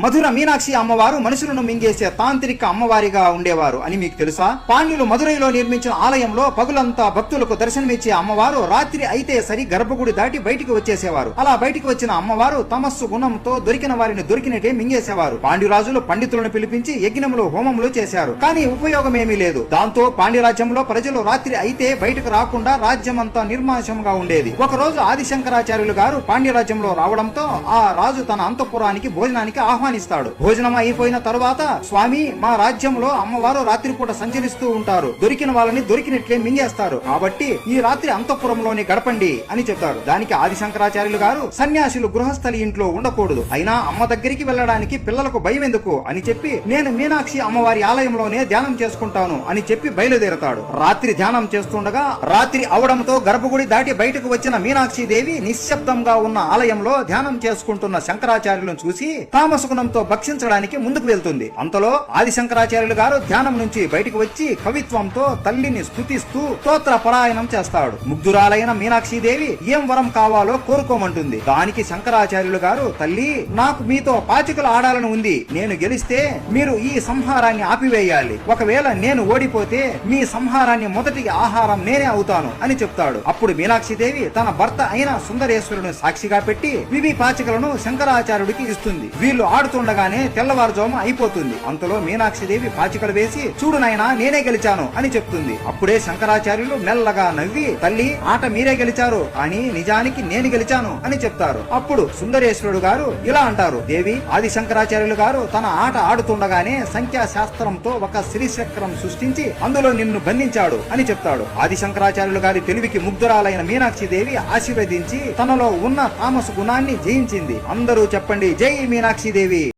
మధుర మీనాక్షి అమ్మవారు మనుషులను మింగేసే తాంత్రిక అమ్మవారిగా ఉండేవారు అని మీకు తెలుసా? పాండ్యులు మధురైలో నిర్మించిన ఆలయంలో పగులంతా భక్తులకు దర్శనమిచ్చే అమ్మవారు రాత్రి అయితే సరి గర్భగుడి దాటి బయటికి వచ్చేసేవారు. అలా బయటికి వచ్చిన అమ్మవారు తమస్సు గుణంతో దొరికిన వారిని దొరికినట్టే మింగేసేవారు. పాండ్యురాజులు పండితులను పిలిపించి యజ్ఞములు హోమములు చేశారు. కానీ ఉపయోగం ఏమీ లేదు. దాంతో పాండ్యరాజ్యంలో ప్రజలు రాత్రి అయితే బయటకు రాకుండా రాజ్యమంతా నిర్మాషంగా ఉండేది. ఒక రోజు ఆదిశంకరాచార్యులు గారు పాండ్యరాజ్యంలో రావడంతో ఆ రాజు తన అంతఃపురానికి భోజనానికి ఆహ్వానిస్తాడు. భోజనం అయిపోయిన తరువాత స్వామి మా రాజ్యంలో అమ్మవారు రాత్రిపూట సంచరిస్తూ ఉంటారు. దొరికిన వాళ్ళని దొరికినట్లే మింగేస్తారు. కాబట్టి ఈ రాత్రి అంతఃపురంలోనే గడపండి అని చెప్తారు. దానికి ఆది శంకరాచార్యులు గారు సన్యాసులు గృహస్థలి ఇంట్లో ఉండకూడదు. అయినా అమ్మ దగ్గరికి వెళ్ళడానికి పిల్లలకు భయం ఎందుకు అని చెప్పి నేను మీనాక్షి అమ్మవారి ఆలయంలోనే ధ్యానం చేసుకుంటాను అని చెప్పి బయలుదేరతాడు. రాత్రి ధ్యానం చేస్తుండగా రాత్రి అవడంతో గర్భగుడి దాటి బయటకు వచ్చిన మీనాక్షి దేవి నిశ్శబ్దంగా ఉన్న ఆలయంలో ధ్యానం చేసుకుంటున్న శంకరాచార్యులను చూసి తామసగుణంతో భక్షించడానికి ముందుకు వెళ్తుంది. అంతలో ఆది శంకరాచార్యులు గారు ధ్యానం నుంచి బయటకు వచ్చి కవిత్వంతో తల్లిని స్థుతిస్తూ స్తోత్ర పరాయణం చేస్తాడు. ముగ్ధురాలైన మీనాక్షిదేవి ఏం వరం కావాలో కోరుకోమంటుంది. దానికి శంకరాచార్యులు గారు తల్లి నాకు మీతో పాచికలు ఆడాలని ఉంది. నేను గెలిస్తే మీరు ఈ సంహారాన్ని ఆపివేయాలి. ఒకవేళ నేను ఓడిపోతే మీ సంహారాన్ని మొదటి ఆహారం నేనే అవుతాను అని చెప్తాడు. అప్పుడు మీనాక్షిదేవి తన భర్త అయిన సుందరేశ్వరుని సాక్షిగా పెట్టి వివి పాచికలను శంకరాచార్యుడికి ఇస్తుంది. వీళ్ళు ఆడుతుండగానే తెల్లవారుజాము అయిపోతుంది. అంతలో మీనాక్షి దేవి పాచికలు వేసి చూడు నాయనా నేనే గెలిచాను అని చెప్తుంది. అప్పుడే శంకరాచార్యులు మెల్లగా నవ్వి తల్లి ఆట మీరే గెలిచారు అని నిజానికి నేను గెలిచాను అని చెప్తారు. అప్పుడు సుందరేశ్వరుడు గారు ఇలా అంటారు దేవి ఆది శంకరాచార్యులు గారు తన ఆట ఆడుతుండగానే సంఖ్యాశాస్త్రంతో ఒక శ్రీచక్రం సృష్టించి అందులో నిన్ను బంధించాడు అని చెప్తాడు. ఆది శంకరాచార్యులు గారి తెలివికి ముగ్ధురాలైన మీనాక్షి దేవి ఆశీర్వదించి తనలో ఉన్న తామస గుణాన్ని జయించింది. అందరూ చెప్పండి జై మీనాక్షి దేవి! TV.